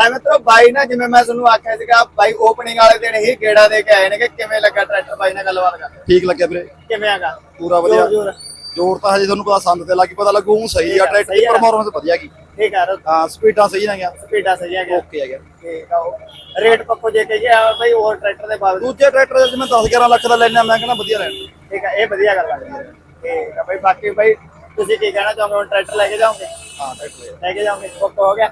ਲੈ ਮਿੱਤਰੋ ਬਾਈ ਨਾ ਜਿਵੇਂ ਮੈਂ ਤੁਹਾਨੂੰ ਆਖਿਆ ਸੀਗਾ ਬਾਈ ਓਪਨਿੰਗ ਵਾਲੇ ਦਿਨ ਹੀ ਗੇੜਾ ਦੇ ਕੇ ਆਏ ਨੇ ਕਿ ਕਿਵੇਂ ਲੱਗਾ ਟਰੈਕਟਰ ਬਾਈ ਨਾਲ ਗੱਲਬਾਤ ਕਰ? ਠੀਕ ਲੱਗਿਆ ਵੀਰੇ। ਕਿਵੇਂ ਆਗਾ ਪੂਰਾ ਵਧੀਆ। ਜੋਰ ਤਾਂ ਹਜੇ ਤੁਹਾਨੂੰ ਪਤਾ ਸੰਦ ਤੇ ਲੱਗੀ ਪਤਾ ਲੱਗੂ ਸਹੀ ਆ ਟਰੈਕਟਰ ਦੀ। ਪਰਫਾਰਮੈਂਸ ਵਧੀਆ ਕੀ ਠੀਕ ਆ ਹਾਂ ਸਪੀਡਾਂ ਸਹੀ ਨਾ ਗਿਆ ਸਪੀਡਾ ਸਹੀ ਆ ਗਿਆ ਓਕੇ ਆ ਗਿਆ ਠੀਕ ਆ ਉਹ ਰੇਟ ਪੱਕੋ ਜੇ ਕਹੀਏ ਆ ਬਾਈ ਹੋਰ ਟਰੈਕਟਰ ਦੇ ਬਾਵਜੂਦ। ਦੂਜੇ ਟਰੈਕਟਰ ਜਿਵੇਂ 10 11 ਲੱਖ ਦਾ ਲੈਣਾ ਮੈਂ ਕਹਿੰਦਾ ਵਧੀਆ ਲੈਣਾ ਠੀਕ ਆ ਇਹ ਵਧੀਆ ਗੱਲ ਆ। ਠੀਕ ਆ ਬਾਈ ਬਾਕੀ ਬਾਈ ਤੁਸੀਂ ਕੀ ਕਹਿਣਾ ਚਾਹੋਗੇ? ਹੁਣ ਟਰੈਕਟਰ ਲੈ ਕੇ ਜਾਓਗੇ? ਹਾਂ ਟਰੈਕਟਰ ਲੈ ਕੇ ਜਾਓਗੇ ਬੁੱਕ ਹੋ ਗਿਆ?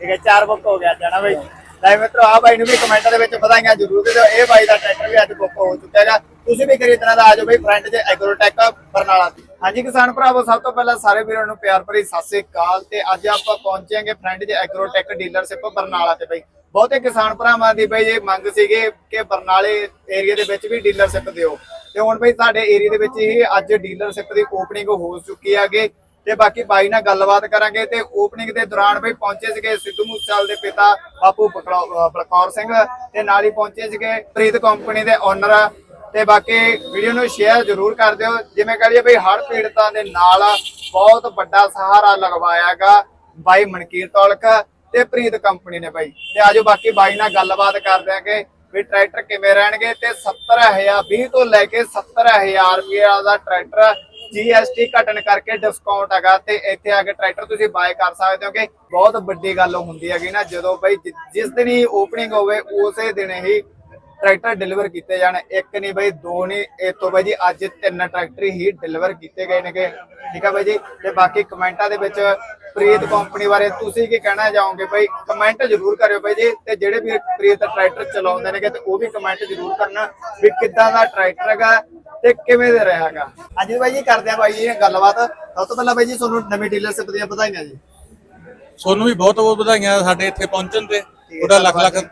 ਠੀਕ ਹੈ, ਚਾਰ ਬੁੱਕ ਹੋ ਗਿਆ ਜਾਣਾ ਬਾਈ? ਲੈ ਮਿੱਤਰੋ ਆ ਬਾਈ ਨੂੰ ਵੀ ਕਮੈਂਟਾਂ ਦੇ ਵਿੱਚ ਵਧਾਈਆਂ ਜ਼ਰੂਰ ਦੇ ਦਿਓ। ਇਹ ਬਾਈ ਦਾ ਟਰੈਕਟਰ ਵੀ ਅੱਜ ਬੁੱਕ ਹੋ ਚੁੱਕਾ ਹੈਗਾ। ਤੁਸੀਂ ਵੀ ਖਰੀਦਣਾ ਦਾ ਆਜੋ ਬਾਈ ਫਰੰਟ 'ਚ ਐਗਰੋਟੈਕ ਬਰਨਾਲਾ ਹਾਂਜੀ ਕਿਸਾਨ ਭਰਾਵੋ, ਸਭ ਤੋਂ ਪਹਿਲਾਂ ਸਾਰੇ ਵੀਰਾਂ ਨੂੰ ਪਿਆਰ ਭਰੀ ਸਤਿ ਸ੍ਰੀ ਅਕਾਲ ਤੇ ਅੱਜ ਆਪਾਂ ਪਹੁੰਚਾਂਗੇ ਫਰੰਟ 'ਚ ਐਗਰੋਟੈਕ ਡੀਲਰਸ਼ਿਪ ਬਰਨਾਲਾ ਤੇ ਬਾਈ। ਬਹੁਤੇ ਕਿਸਾਨ ਭਰਾਵਾਂ ਦੀ ਬਈ, ਇਹ ਮੰਗ ਸੀਗੇ ਕਿ ਬਰਨਾਲੇ ਏਰੀਆ ਦੇ ਵਿੱਚ ਵੀ ਡੀਲਰਸ਼ਿਪ ਦਿਓ। ਤੇ ਹੁਣ ਬਈ, ਸਾਡੇ ਏਰੀਆ ਦੇ ਵਿੱਚ ਹੀ ਅੱਜ ਡੀਲਰਸ਼ਿਪ ਦੀ ਓਪਨਿੰਗ ਹੋ ਚੁੱਕੀ ਹੈਗੇ। ਤੇ ਬਾਕੀ ਬਾਈ ਨਾਲ ਗੱਲਬਾਤ ਕਰਾਂਗੇ ਤੇ ਓਪਨਿੰਗ ਦੇ ਦੌਰਾਨ ਬਈ ਪਹੁੰਚੇ ਸੀਗੇ ਸਿੱਧੂ ਮੂਸੇਵਾਲ ਦੇ ਪਿਤਾ ਬਾਪੂ ਬਲਕੌਰ ਸਿੰਘ ਤੇ ਨਾਲ ਹੀ ਪਹੁੰਚੇ ਸੀਗੇ ਪ੍ਰੀਤ ਕੰਪਨੀ ਦੇ ਓਨਰ ਤੇ ਬਾਕੀ ਵੀਡੀਓ ਨੂੰ ਸ਼ੇਅਰ ਜ਼ਰੂਰ ਕਰ ਦਿਓ। ਜਿਵੇਂ ਕਹ ਲਈਏ ਬਈ ਹੜ੍ਹ ਪੀੜਤਾਂ ਦੇ ਨਾਲ ਬਹੁਤ ਵੱਡਾ ਸਹਾਰਾ ਲਗਵਾਇਆਗਾ ਬਾਈ ਮਨਕੀਰ ਤੌਲਕ ਤੇ ਪ੍ਰੀਤ ਕੰਪਨੀ ਨੇ ਬਾਈ। ਤੇ ਆਜੋ ਬਾਕੀ ਬਾਈ ਨਾਲ ਗੱਲਬਾਤ ਕਰਦੇ ਆਂਗੇ ਵੀ ਟਰੈਕਟਰ ਕਿਵੇਂ ਰਹਿਣਗੇ ਤੇ 70000 20 ਤੋਂ ਲੈ ਕੇ 70000 ਰੁਪਏ ਦਾ ਟਰੈਕਟਰ GST ਘਟਣ ਕਰਕੇ ਡਿਸਕਾਊਂਟ ਹੈਗਾ ਤੇ ਇੱਥੇ ਆ ਕੇ ਟਰੈਕਟਰ ਤੁਸੀਂ ਬਾਏ ਕਰ ਸਕਦੇ ਹੋ ਕਿ ਬਹੁਤ ਵੱਡੀ ਗੱਲ ਹੁੰਦੀ ਹੈਗੀ ਨਾ, ਜਦੋਂ ਬਈ ਜਿਸ ਦਿਨ ਹੀ ਓਪਨਿੰਗ ਹੋਵੇ, ਉਸੇ ਦਿਨ ਹੀ ਟਰੈਕਟਰ ਡਿਲੀਵਰ ਕੀਤੇ ਜਾਣ। ਇੱਕ ਨਹੀਂ ਬਈ, ਦੋ ਨਹੀਂ, ਇਹ ਤੋਂ ਬਈ ਜੀ ਅੱਜ ਤਿੰਨ ਟਰੈਕਟਰ ਹੀ ਡਿਲੀਵਰ ਕੀਤੇ ਗਏ ਨੇਗੇ। ਠੀਕ ਆ ਬਈ ਜੀ? ਤੇ ਬਾਕੀ ਕਮੈਂਟਾਂ ਦੇ ਵਿੱਚ ਪ੍ਰੀਤ ਕੰਪਨੀ ਬਾਰੇ ਤੁਸੀਂ ਕੀ ਕਹਿਣਾ ਚਾਹੋਗੇ? ਬਈ ਕਮੈਂਟ ਜ਼ਰੂਰ ਕਰਿਓ ਬਈ ਜੀ ਤੇ ਜਿਹੜੇ ਵੀ ਪ੍ਰੀਤ ਟਰੈਕਟਰ ਚਲਾਉਂਦੇ ਨੇਗੇ ਤੇ ਉਹ ਵੀ ਕਮੈਂਟ ਜ਼ਰੂਰ ਕਰਨਾ ਵੀ ਕਿੱਦਾਂ ਦਾ ਟਰੈਕਟਰ ਹੈਗਾ ਤੇ ਕਿਵੇਂ ਦੇ ਰਹੇਗਾ ਅੱਜ ਬਾਈ ਜੀ ਕਰਦੇ ਆ ਬਾਈ ਜੀ ਗੱਲਬਾਤ। ਸਭ ਤੋਂ ਪਹਿਲਾਂ ਬਾਈ ਜੀ ਤੁਹਾਨੂੰ ਨਵੀਂ ਡੀਲਰਸ਼ਿਪ ਦੀਆਂ ਵਧਾਈਆਂ ਜੀ। ਤੁਹਾਨੂੰ ਵੀ ਬਹੁਤ ਬਹੁਤ ਵਧਾਈਆਂ ਸਾਡੇ ਇੱਥੇ ਪਹੁੰਚਣ ਤੇ। ਉਹਦਾ ਲੱਖ ਲੱਖ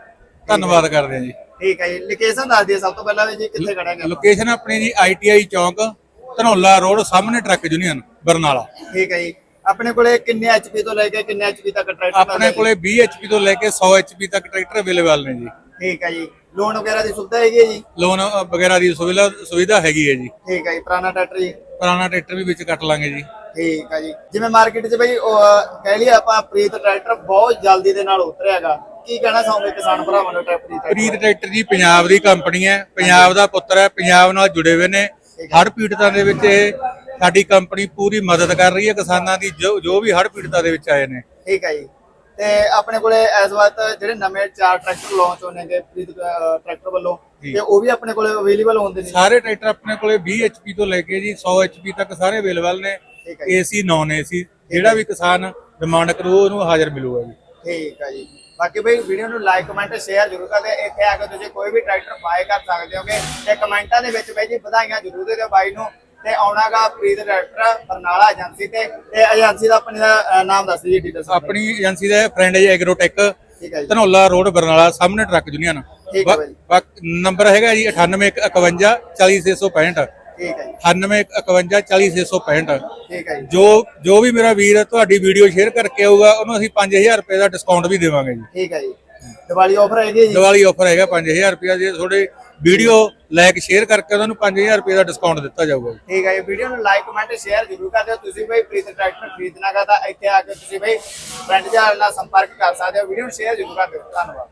ਧੰਨਵਾਦ ਕਰਦੇ ਹਾਂ ਜੀ। ਠੀਕ ਹੈ ਜੀ ਲੋਕੇਸ਼ਨ ਦੱਸ ਦਿਓ ਸਭ ਤੋਂ ਪਹਿਲਾਂ ਜੀ ਕਿੱਥੇ ਖੜਾਂਗੇ ਲੋਕੇਸ਼ਨ ਆਪਣੀ ਜੀ ਆਈਟੀਆਈ ਚੌਂਕ ਧਨੌਲਾ ਰੋਡ ਸਾਹਮਣੇ ਟਰੱਕ ਯੂਨੀਅਨ ਬਰਨਾਲਾ। ਠੀਕ ਹੈ ਜੀ। ਆਪਣੇ ਕੋਲੇ ਕਿੰਨੇ ਐਚਪੀ ਤੋਂ ਲੈ ਕੇ ਕਿੰਨੇ ਐਚਪੀ ਤੱਕ ਟਰੈਕਟਰ ਆਪਣੇ ਕੋਲੇ 20 ਐਚਪੀ ਤੋਂ ਲੈ ਕੇ 100 ਐਚਪੀ ਤੱਕ ਟਰੈਕਟਰ ਅਵੇਲੇਬਲ ਨੇ ਜੀ। ਠੀਕ ਹੈ ਜੀ। ਲੋਨ ਵਗੈਰਾ ਦੀ ਸੁਵਿਧਾ ਹੈਗੀ ਹੈ ਜੀ? ਲੋਨ ਵਗੈਰਾ ਦੀ ਸੁਵਿਧਾ ਸੁਵਿਧਾ ਹੈਗੀ ਹੈ ਜੀ। ਠੀਕ ਹੈ ਜੀ ਪੁਰਾਣਾ ਟਰੈਕਟਰ ਜੀ? ਪੁਰਾਣਾ ਟਰੈਕਟਰ ਵੀ ਵਿੱਚ ਕੱਟ ਲਾਂਗੇ ਜੀ। ਠੀਕ ਹੈ ਜੀ। ਜਿਵੇਂ ਮਾਰਕੀਟ 'ਚ ਬਈ ਕਹਿ ਲਈਏ ਆਪਾਂ ਪ੍ਰੀਤ ਟਰੈਕਟਰ ਬਹੁਤ ਜਲਦੀ ਦੇ ਨਾਲ ਉਤਰਿਆਗਾ। ਕੀ ਕਹਿਣਾ ਚਾਹੋਗੇ ਕਿਸਾਨ ਭਰਾਵਾਂ ਨੂੰ ਟਰੈਕਟਰ ਦੀ ਪ੍ਰੀਤ ਟਰੈਕਟਰ ਜੀ ਪੰਜਾਬ ਦੀ ਕੰਪਨੀ ਹੈ। ਪੰਜਾਬ ਦਾ ਪੁੱਤਰ ਹੈ ਪੰਜਾਬ ਨਾਲ ਜੁੜੇ ਹੋਏ ਨੇ। ਹੜ੍ਹ ਪੀੜਤਾਂ ਦੇ ਵਿੱਚ ਇਹ ਸਾਡੀ ਕੰਪਨੀ ਪੂਰੀ ਮਦਦ ਕਰ ਰਹੀ ਹੈ ਕਿਸਾਨਾਂ ਦੀ ਜੋ ਜੋ ਵੀ ਹੜ੍ਹ ਪੀੜਤਾਂ ਦੇ ਵਿੱਚ ਆਏ ਨੇ। ਠੀਕ ਹੈ ਜੀ। ਤੇ ਆਪਣੇ ਕੋਲੇ ਇਸ ਵਕਤ ਜਿਹੜੇ ਨਵੇਂ ਚਾਰ ਟਰੈਕਟਰ ਲਾਂਚ ਹੋਣਗੇ ਪ੍ਰੀਤ ਟਰੈਕਟਰ ਵੱਲੋਂ। ਤੇ ਉਹ ਵੀ ਆਪਣੇ ਕੋਲੇ ਅਵੇਲੇਬਲ ਹੁੰਦੇ ਨੇ ਸਾਰੇ ਟਰੈਕਟਰ ਆਪਣੇ ਕੋਲੇ 20 ਐਚਪੀ ਤੋਂ ਲੈ ਕੇ ਜੀ 100 ਐਚਪੀ ਤੱਕ ਸਾਰੇ ਅਵੇਲੇਬਲ ਨੇ। ਏਸੀ ਨਾਨ ਏਸੀ ਜਿਹੜਾ ਵੀ ਕਿਸਾਨ ਡਿਮਾਂਡ ਕਰੂ ਉਹਨੂੰ ਹਾਜ਼ਰ ਮਿਲੂਗਾ ਜੀ। ਠੀਕ ਹੈ ਜੀ। ਬਾਕੀ ਬਈ ਵੀਡੀਓ ਨੂੰ ਲਾਈਕ ਕਮੈਂਟ ਸ਼ੇਅਰ ਜ਼ਰੂਰ ਕਰਦੇ ਇੱਥੇ ਆ ਕੇ ਤੁਸੀਂ ਕੋਈ ਵੀ ਟਰੈਕਟਰ ਬਾਏ ਕਰ ਸਕਦੇ ਹੋਗੇ ਤੇ ਕਮੈਂਟਾਂ ਦੇ ਵਿੱਚ ਬਈ ਜੀ ਵਧਾਈਆਂ ਜ਼ਰੂਰ ਦੇ ਦਿਓ ਬਾਈ ਨੂੰ। ਤੇ ਆਉਣਾਗਾ ਪ੍ਰੀਤ ਟਰੈਕਟਰ ਬਰਨਾਲਾ ਏਜੰਸੀ ਤੇ ਤੇ ਏਜੰਸੀ ਦਾ ਆਪਣੇ ਦਾ ਨਾਮ ਦੱਸ ਜੀ ਡੀਲਰ ਸਾਹਿਬ ਆਪਣੀ ਏਜੰਸੀ ਦਾ ਫਰੈਂਡ ਹੈ ਐਗਰੋਟੈਕ ਠੀਕ ਹੈ ਜੀ। ਧਨੌਲਾ ਰੋਡ ਬਰਨਾਲਾ ਸਾਹਮਣੇ ਟਰੱਕ ਯੂਨੀਅਨ। ਠੀਕ ਹੈ ਬਾਈ। ਨੰਬਰ ਹੈਗਾ ਜੀ 9851 40665 ਠੀਕ ਹੈ ਜੀ। 9851 40665 ਠੀਕ ਹੈ ਜੋ। ਜੋ ਵੀ ਮੇਰਾ ਵੀਰ ਤੁਹਾਡੀ ਵੀਡੀਓ ਸ਼ੇਅਰ ਕਰਕੇ ਆਊਗਾ ਉਹਨੂੰ ਅਸੀਂ 5000 ਰੁਪਏ ਦਾ ਡਿਸਕਾਊਂਟ ਵੀ ਦੇਵਾਂਗੇ ਜੀ। ਠੀਕ ਹੈ ਜੀ। ਦੀਵਾਲੀ ਆਫਰ ਹੈਗੀ ਹੈ ਜੀ? ਦੀਵਾਲੀ ਆਫਰ ਹੈਗਾ 5000 ਰੁਪਏ ਜੇ ਤੁਹਾਡੇ ਵੀਡੀਓ ਲਾਈਕ ਸ਼ੇਅਰ ਕਰਕੇ ਉਹਨਾਂ ਨੂੰ 5000 ਰੁਪਏ ਦਾ ਡਿਸਕਾਊਂਟ ਦਿੱਤਾ ਜਾਊਗਾ ਜੀ। ਠੀਕ ਹੈ ਜੀ ਵੀਡੀਓ ਨੂੰ ਲਾਈਕ ਕਮੈਂਟ ਸ਼ੇਅਰ ਜ਼ਰੂਰ ਕਰ ਦਿਓ। ਤੁਸੀਂ ਬਈ ਪ੍ਰੀਤ ਟਰੈਕਟਰ ਖਰੀਦਣਾਗਾ ਤਾਂ ਇੱਥੇ ਆ ਕੇ ਤੁਸੀਂ ਬਈ ਫਰੈਂਡ ਜਾਲ ਨਾਲ ਸੰਪਰਕ ਕਰ ਸਕਦੇ ਹੋ। ਵੀਡੀਓ ਨੂੰ ਸ਼ੇਅਰ ਜ਼ਰੂਰ ਕਰ ਦਿਓ। ਧੰਨਵਾਦ।